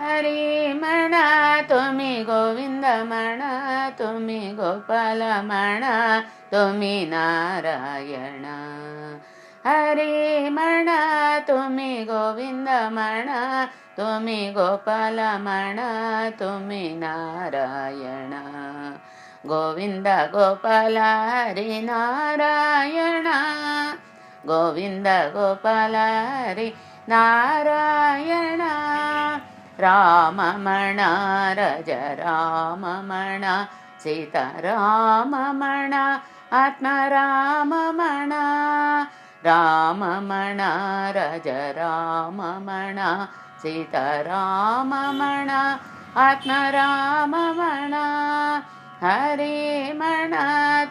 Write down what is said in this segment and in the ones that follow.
हरि मणा तुम्ही गोविंद म्हणा तुम्ही गोपाल म्हणा तुम्ही नारायण। हरि म्हणा तुम्ही गोविंद म्हणा तुम्ही गोपाल म्हणा तुम्ही नारायण। गोविंद गोपाल हरि नारायण। गोविंद गोपाल हरि नारायण राम मण रज राम मण सीत राम मण आत्म राम मण राम मण रज राम मण सीत राम मण आत्म राम मण हरे मण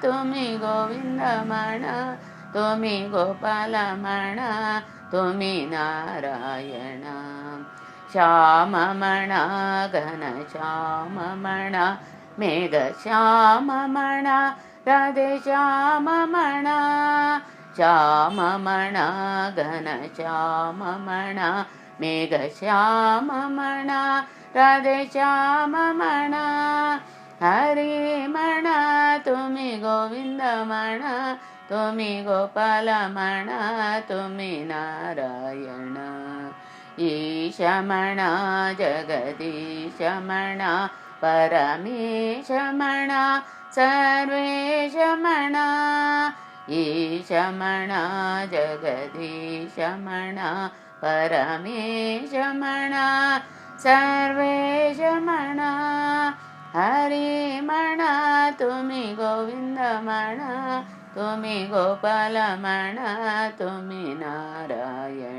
तुम्हें गोविंद मण तुम्हें गोपाल मण तुम्हें नारायण ശ്യാമമണ ഘനശ്യാമമണ മേഘശ്യാമമണ രാധശ്യാമമണ ശ്യാമമണ ഘനശ്യാമമണ മേഘശ്യാമമണ രാധശ്യാമമണ ഹരി തുമി ഗോവിന്ദമണ തുമി ഗോപാലമണ തുമി നാരായണ. मेघ श्याम म्हणा राधे श्याम म्हणा हरी म्हणा तुम्ही गोविंद म्हणा तुम्ही गोपाल म्हणा तुम्ही नारायण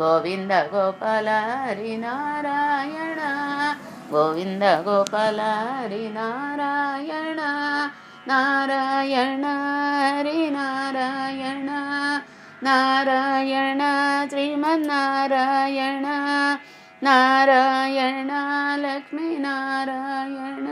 గోవింద గోపాల హరి నారాయణ గోవింద గోపాల హరి నారాయణ నారాయణ హరి నారాయణ నారాయణ శ్రీమన్నారాయణ నారాయణ లక్ష్మీనారాయణ.